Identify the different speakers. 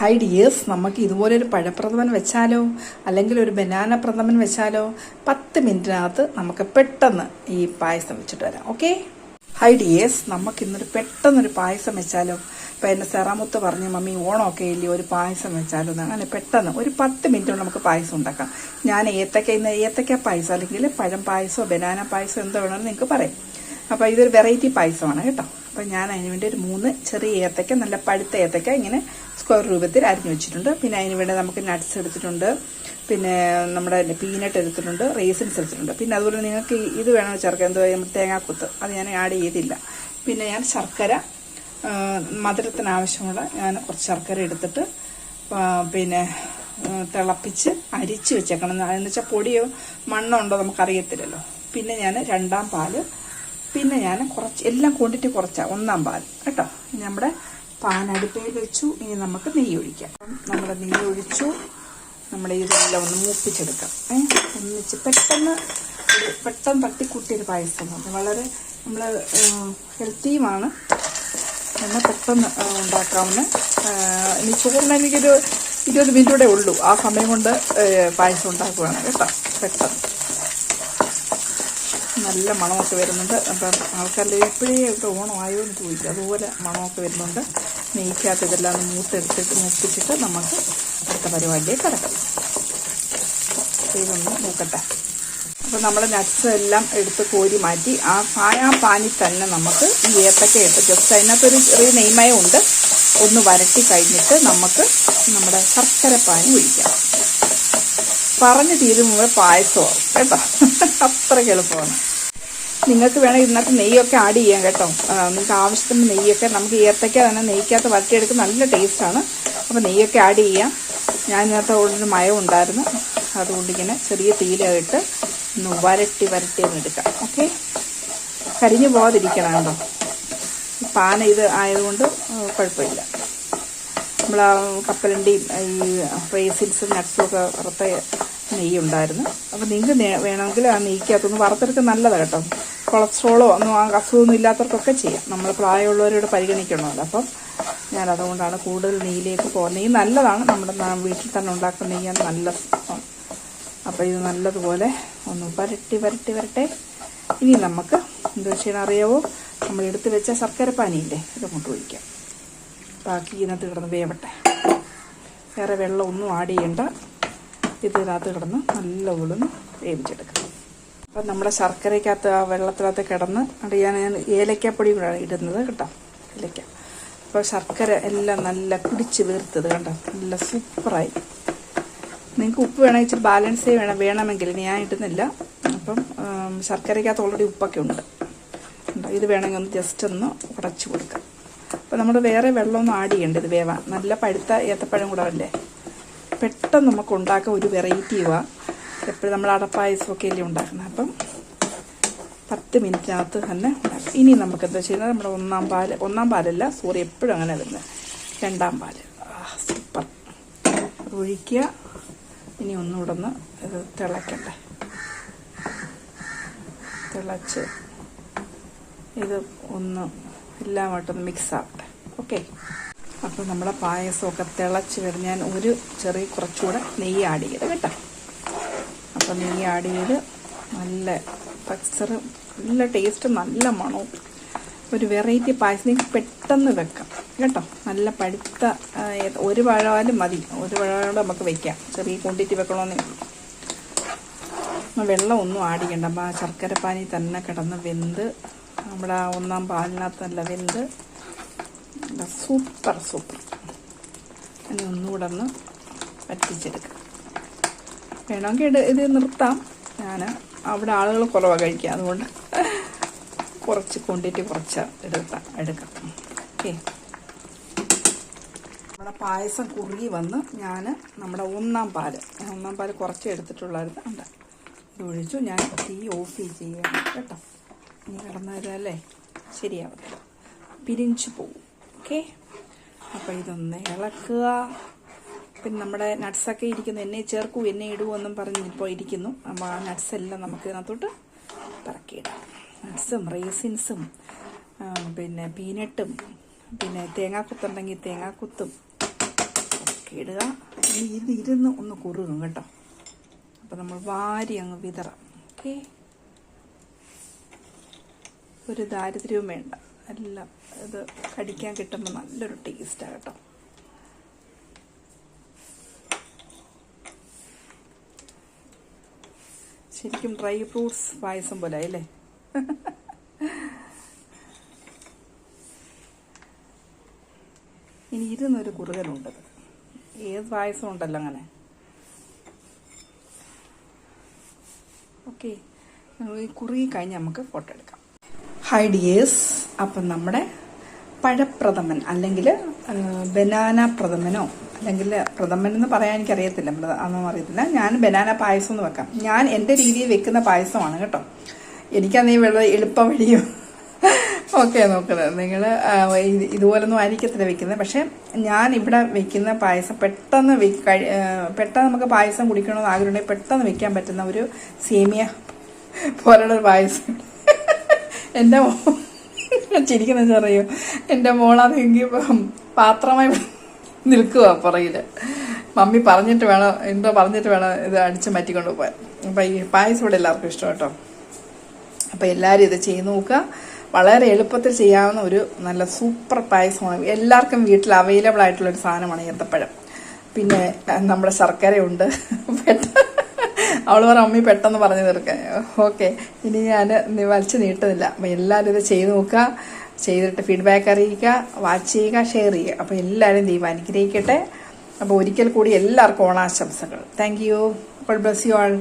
Speaker 1: Hi dears നമുക്ക് ഇതുപോലെ ഒരു പഴപ്രഥമൻ വെച്ചാലോ? അല്ലെങ്കിൽ ഒരു ബനാന പ്രഥമൻ വെച്ചാലോ? പത്ത് മിനിറ്റിനകത്ത് നമുക്ക് പെട്ടെന്ന് ഈ പായസം വെച്ചിട്ട് വരാം. ഓക്കെ? ഹൈ ഡിയേഴ്സ് നമുക്ക് ഇന്നൊരു പെട്ടെന്നൊരു പായസം വെച്ചാലോ? ഇപ്പം എന്നെ സെറാമുത്ത് പറഞ്ഞു മമ്മി ഓണമൊക്കെ ഇല്ലേ? ഒരു പായസം വെച്ചാലോ? അങ്ങനെ പെട്ടെന്ന് ഒരു പത്ത് മിനിറ്റ് കൊണ്ട് നമുക്ക് പായസം ഉണ്ടാക്കാം. ഞാൻ ഏത്തക്ക ഇന്ന് ഏത്തക്ക പായസം അല്ലെങ്കിൽ പഴം പായസമോ ബനാന പായസം എന്തോ വേണമെന്ന് നിങ്ങൾക്ക് പറയാം. അപ്പോൾ ഇതൊരു വെറൈറ്റി പായസമാണ് കേട്ടോ. അപ്പോൾ ഞാൻ അതിന് വേണ്ടി ഒരു മൂന്ന് ചെറിയ ഏത്തക്ക നല്ല പഴുത്ത ഏത്തക്ക ഇങ്ങനെ സ്ക്വയർ രൂപത്തിൽ അരിഞ്ഞു വെച്ചിട്ടുണ്ട്. പിന്നെ അതിന് വേണ്ടി നമുക്ക് നട്ട്സ് എടുത്തിട്ടുണ്ട്. പിന്നെ നമ്മുടെ പീനട്ട് എടുത്തിട്ടുണ്ട് റേസിൻസ് എടുത്തിട്ടുണ്ട്. പിന്നെ അതുപോലെ നിങ്ങൾക്ക് ഇത് വേണം ചേർക്കാൻ എന്തോ തേങ്ങാക്കുത്ത്. അത് ഞാൻ ആഡ് ചെയ്തില്ല. പിന്നെ ഞാൻ ശർക്കര മധുരത്തിന് ആവശ്യമുള്ള ഞാൻ കുറച്ച് ശർക്കര എടുത്തിട്ട് പിന്നെ തിളപ്പിച്ച് അരിച്ച് വെച്ചേക്കണം. എന്ന് വെച്ചാൽ പൊടിയോ മണ്ണോ ഉണ്ടോ നമുക്കറിയത്തില്ലല്ലോ. പിന്നെ ഞാൻ രണ്ടാം പാൽ പിന്നെ ഞാൻ കുറച്ച് എല്ലാം കൊണ്ടിട്ട് കുറച്ചാ ഒന്നാം പാൽ കേട്ടോ? ഇനി നമ്മുടെ പാൻ വെച്ചു ഇനി നമുക്ക് നെയ്യ് ഒഴിക്കാം നമ്മുടെ നെയ്യ് ഒഴിച്ചു നമ്മുടെ ഇതെല്ലാം ഒന്ന് മൂപ്പിച്ചെടുക്കാം. ഏഹ് ഒന്നിച്ച് പെട്ടെന്ന് ഒരു പെട്ടെന്ന് തട്ടിക്കൂട്ടിയൊരു പായസം വളരെ നമ്മൾ ഹെൽത്തിയുമാണ് എന്നാൽ പെട്ടെന്ന് ഉണ്ടാക്കാവുന്ന ഇനി ചോറിന് എനിക്കൊരു ഇരുപത് മിനിറ്റൂടെ ഉള്ളൂ. ആ സമയം കൊണ്ട് പായസം ഉണ്ടാക്കുകയാണ് കേട്ടോ? പെട്ടെന്ന്. നല്ല മണമൊക്കെ വരുന്നുണ്ട്. അപ്പം ആൾക്കാരിൽ എപ്പോഴേ ഇവിടെ ഓണമായോ എന്ന് ചോദിച്ചു അതുപോലെ മണമൊക്കെ വരുന്നുണ്ട്. നെയ്ക്കകത്ത് ഇതെല്ലാം ഒന്ന് മൂത്തെടുത്തിട്ട് മൂപ്പിച്ചിട്ട് നമുക്ക് അടുത്ത പരിപാടിയെ കിടക്കാം. ഇതൊന്ന് നോക്കട്ടെ. അപ്പോൾ നമ്മൾ നട്ട്സ് എല്ലാം എടുത്ത് കോരി മാറ്റി ആ പാ- പാനി തന്നെ നമുക്ക് ഈ ഏത്തക്ക ഇട്ട് ജസ്റ്റ് അതിനകത്തൊരു ചെറിയ നെയ്മയം ഉണ്ട്. ഒന്ന് വരട്ടി കഴിഞ്ഞിട്ട് നമുക്ക് നമ്മുടെ ശർക്കര പാനി ഒഴിക്കാം. പറഞ്ഞു തീരുമ്പോൾ പായസമാവും കേട്ടോ? അത്രയ്ക്ക് എളുപ്പമാണ്. നിങ്ങൾക്ക് വേണമെങ്കിൽ ഇതിനകത്ത് നെയ്യൊക്കെ ആഡ് ചെയ്യാം കേട്ടോ. നിങ്ങൾക്ക് ആവശ്യത്തിന് നെയ്യൊക്കെ നമുക്ക് ഏത്തക്ക തന്നെ നെയ്ക്കകത്ത് വരട്ടിയെടുക്കാൻ നല്ല ടേസ്റ്റാണ് അപ്പോൾ നെയ്യൊക്കെ ആഡ് ചെയ്യാം. ഞാൻ ഇതിനകത്ത് ഓൾറെഡി മയം ഉണ്ടായിരുന്നു. അതുകൊണ്ട് ഇങ്ങനെ ചെറിയ തീലയിട്ട് ഒന്ന് വരട്ടി വരട്ടി ഒന്ന് എടുക്കാം. ഓക്കെ കരിഞ്ഞു പോകാതിരിക്കണം കേട്ടോ. പാന ഇത് ആയതുകൊണ്ട് കുഴപ്പമില്ല. നമ്മൾ ആ കപ്പലണ്ടിയും ഈ റേസിൻസും നട്ട്സും ഒക്കെ വറുത്ത നെയ്യുണ്ടായിരുന്നു. അപ്പം അപ്പോൾ നിങ്ങൾക്ക് വേണമെങ്കിൽ ആ നെയ്ക്കകത്തൊന്ന് വറുത്തെടുക്കാൻ നല്ലതാണ് കേട്ടോ. കൊളസ്ട്രോളോ ഒന്നും ആ അസുഖമൊന്നും ഇല്ലാത്തവർക്കൊക്കെ ചെയ്യാം. നമ്മൾ പ്രായമുള്ളവരോട് പരിഗണിക്കണമല്ലോ. അപ്പം ഞാൻ അതുകൊണ്ടാണ് കൂടുതൽ നെയ്യിലേക്ക് പോകുന്നത് നെയ്യ് നല്ലതാണ്. നമ്മുടെ വീട്ടിൽ തന്നെ ഉണ്ടാക്കുന്ന നെയ്യാൻ നല്ല അപ്പോൾ ഇത് നല്ലതുപോലെ ഒന്ന് വരട്ടി വരട്ടി വരട്ടെ. ഇനി നമുക്ക് എന്താ ചെയ്യണം അറിയാവോ? നമ്മൾ എടുത്ത് വെച്ച ശർക്കര പാനിയില്ലേ? ഇത് കൊണ്ട് ഒഴിക്കാം. ബാക്കി ഇതിനകത്ത് കിടന്ന് വേവട്ടെ. വേറെ വെള്ളം ഒന്നും ആഡ് ചെയ്യണ്ട. ഇതിനകത്ത് കിടന്ന് നല്ല ഉളുന്ന് വേവിച്ചെടുക്കാം. അപ്പം നമ്മുടെ ശർക്കരയ്ക്കകത്ത് ആ വെള്ളത്തിനകത്ത് കിടന്ന് അത് ഞാൻ ഞാൻ കൂടെ ഇടുന്നത് കേട്ടോ ഏലക്ക. അപ്പോൾ ശർക്കര എല്ലാം നല്ല കുടിച്ച് വീർത്തത് കണ്ടോ? നല്ല സൂപ്പറായി. നിങ്ങൾക്ക് ഉപ്പ് വേണമെങ്കിൽ ഇച്ചിരി ബാലൻസ് വേണം വേണമെങ്കിൽ ഞാൻ ഇടുന്നില്ല. അപ്പം ശർക്കരയ്ക്കകത്ത് ഓൾറെഡി ഉപ്പൊക്കെ ഉണ്ട്. ഇത് വേണമെങ്കിൽ ഒന്ന് ജസ്റ്റ് ഒന്ന് ഉടച്ചു കൊടുക്കാം. അപ്പോൾ നമ്മൾ വേറെ വെള്ളമൊന്നും ആഡ് ചെയ്യേണ്ട ഇത് വേവാൻ. നല്ല പഴുത്ത ഏത്തപ്പഴം കൂടെ അല്ലേ പെട്ടെന്ന് നമുക്ക് ഉണ്ടാക്കാൻ ഒരു വെറൈറ്റി വെറൈറ്റിയുവാ എപ്പോഴും നമ്മൾ അടപ്പായസമൊക്കെ അല്ലേ ഉണ്ടാക്കുന്നത്. അപ്പം പത്ത് മിനിറ്റിനകത്ത് തന്നെ ഉണ്ടാക്കാം. ഇനി നമുക്ക് എന്താ ചെയ്യുന്നത്? നമ്മുടെ ഒന്നാം പാൽ ഒന്നാം പാലല്ല സോറി എപ്പോഴും അങ്ങനെ വരുന്നത്. രണ്ടാം പാൽ. സൂപ്പർ ഒഴിക്കുക. ഇനി ഒന്നുകൂടെ ഒന്ന് ഇത് തിളക്കട്ടെ തിളച്ച് ഇത് ഒന്ന് എല്ലാമായിട്ടൊന്ന് മിക്സ് ആവട്ടെ. ഓക്കെ അപ്പോൾ നമ്മുടെ പായസമൊക്കെ തിളച്ച് വരും ഞാൻ ഒരു ചെറിയ കുറച്ചുകൂടെ നെയ്യ് ആഡ് ചെയ്ത് കേട്ടോ. അപ്പോൾ നെയ്യ് ആഡ് ചെയ്ത് നല്ല ടെക്സ്ചർ നല്ല ടേസ്റ്റ് നല്ല മണവും. ഒരു വെറൈറ്റി പായസം പെട്ടെന്ന് വെക്കാം കേട്ടോ? നല്ല പഴുത്ത ഒരു പഴമായാലും മതി. ഒരു പഴം നമുക്ക് വെക്കാം. ചെറിയ ക്വാണ്ടിറ്റി വെക്കണമെന്നേ ഉള്ളൂ. വെള്ളമൊന്നും ആഡ് ചെയ്യണ്ട അപ്പം ആ ശർക്കര പാനി തന്നെ കിടന്ന് വെന്ത് നമ്മുടെ ആ ഒന്നാം പാലിനകത്ത് നല്ല വെന്ത് സൂപ്പർ സൂപ്പർ ഇനി ഒന്നുകൂടെ ഒന്ന് വറ്റിച്ചെടുക്കാം. വേണമെങ്കിൽ ഇത് ഇത് നിർത്താം. ഞാൻ അവിടെ ആളുകൾ കുറവാണ് കഴിക്കുക അതുകൊണ്ട് കുറച്ച് ക്വാണ്ടിറ്റി കുറച്ച് എടുക്കാം എടുക്കാം. ഓക്കെ. നമ്മുടെ പായസം കുറുകി വന്ന് ഞാൻ നമ്മുടെ ഒന്നാം പാൽ ഒന്നാം പാൽ കുറച്ച് എടുത്തിട്ടുള്ളായിരുന്നു. ഉണ്ട് ഇത് ഒഴിച്ചു ഞാൻ തീ ഓഫ് ചെയ്യുകയാണ് കേട്ടോ. ഇനി കിടന്നതല്ലേ ശരിയാവത്തില്ല പിരിഞ്ചു പോകും ഓക്കെ. അപ്പോൾ ഇതൊന്ന് ഇളക്കുക. പിന്നെ നമ്മുടെ നട്ട്സൊക്കെ ഇരിക്കുന്നു. എന്നെ ചേർക്കൂ എന്നെ ഇടൂ എന്നും പറഞ്ഞ് ഇപ്പോൾ ഇരിക്കുന്നു. അപ്പോൾ ആ നട്ട്സ് എല്ലാം നമുക്ക് ഇതിനകത്തോട്ട് പറക്കിയിടാം. നട്ട്സും റേസിൻസും പിന്നെ പീനട്ടും പിന്നെ തേങ്ങാക്കുത്തുണ്ടെങ്കിൽ തേങ്ങാക്കുത്തും ഒക്കെ ഇടുക. ഇത് ഇരുന്ന് ഒന്ന് കുറുകും കേട്ടോ. അപ്പം നമ്മൾ വാരി അങ്ങ് വിതറാം. ഓക്കെ? ഒരു ദാരിദ്ര്യവും വേണ്ട. എല്ലാം ഇത് കടിക്കാൻ കിട്ടുമ്പോൾ നല്ലൊരു ടേസ്റ്റാണ് കേട്ടോ. ശരിക്കും ഡ്രൈ ഫ്രൂട്ട്സ് പായസം പോലെ അല്ലേ? ഇനി ഇരുന്നൊരു കുറുകലുണ്ട്. ഏത് പായസം ഉണ്ടല്ലോ അങ്ങനെ? ഓക്കെ കുറുകി കഴിഞ്ഞ് നമുക്ക് ഫോട്ടോ എടുക്കാം. ഹൈ ഡിയേഴ്സ് അപ്പം നമ്മുടെ പഴപ്രഥമൻ അല്ലെങ്കിൽ ബനാന പ്രഥമനോ? അല്ലെങ്കിൽ പ്രഥമൻ എന്ന് പറയാൻ എനിക്കറിയത്തില്ല അന്നൊന്നും അറിയത്തില്ല. ഞാൻ ബനാന പായസം എന്ന് വെക്കാം. ഞാൻ എന്റെ രീതിയിൽ വെക്കുന്ന പായസമാണ് കേട്ടോ. എനിക്കന്നീ വെള്ളം എളുപ്പ വഴിയും ഓക്കെ നോക്കുന്നത് നിങ്ങൾ ഇതുപോലൊന്നും ആയിരിക്കത്തില്ല വെക്കുന്നത്. പക്ഷേ ഞാൻ ഇവിടെ വെക്കുന്ന പായസം പെട്ടെന്ന് പെട്ടെന്ന് നമുക്ക് പായസം കുടിക്കണമെന്ന് ആഗ്രഹമുണ്ടെങ്കിൽ പെട്ടെന്ന് വെക്കാൻ പറ്റുന്ന ഒരു സേമിയ പോലുള്ള ഒരു പായസം. എന്റെ ചിരിക്കുന്ന ചെറിയോ എന്റെ മോളാണെങ്കിൽ പാത്രമായി നിൽക്കുക പുറകിൽ. മമ്മി പറഞ്ഞിട്ട് വേണം എന്തോ പറഞ്ഞിട്ട് വേണം ഇത് അടിച്ച് മാറ്റിക്കൊണ്ട് പോകാൻ അപ്പം ഈ പായസം ഇവിടെ എല്ലാവർക്കും ഇഷ്ടം കേട്ടോ. അപ്പോൾ എല്ലാവരും ഇത് ചെയ്ത് നോക്കുക. വളരെ എളുപ്പത്തിൽ ചെയ്യാവുന്ന ഒരു നല്ല സൂപ്പർ പായസമാണ്. എല്ലാവർക്കും വീട്ടിൽ അവൈലബിൾ ആയിട്ടുള്ള ഒരു സാധനമാണ് ഏത്തപ്പഴം. പിന്നെ നമ്മുടെ ശർക്കരയുണ്ട്. അവൾ പറ അമ്മി പെട്ടെന്ന് പറഞ്ഞു തീർക്കാൻ. ഓക്കെ. ഇനി ഞാൻ വലിച്ചു നീട്ടുന്നില്ല. അപ്പം എല്ലാവരും ഇത് ചെയ്ത് നോക്കുക. ചെയ്തിട്ട് ഫീഡ്ബാക്ക് അറിയിക്കുക വാച്ച് ചെയ്യുക ഷെയർ ചെയ്യുക. അപ്പോൾ എല്ലാവരും ദൈവം അനുഗ്രഹിക്കട്ടെ. അപ്പോൾ ഒരിക്കൽ കൂടി എല്ലാവർക്കും ഓണാശംസകൾ. Thank you bless you all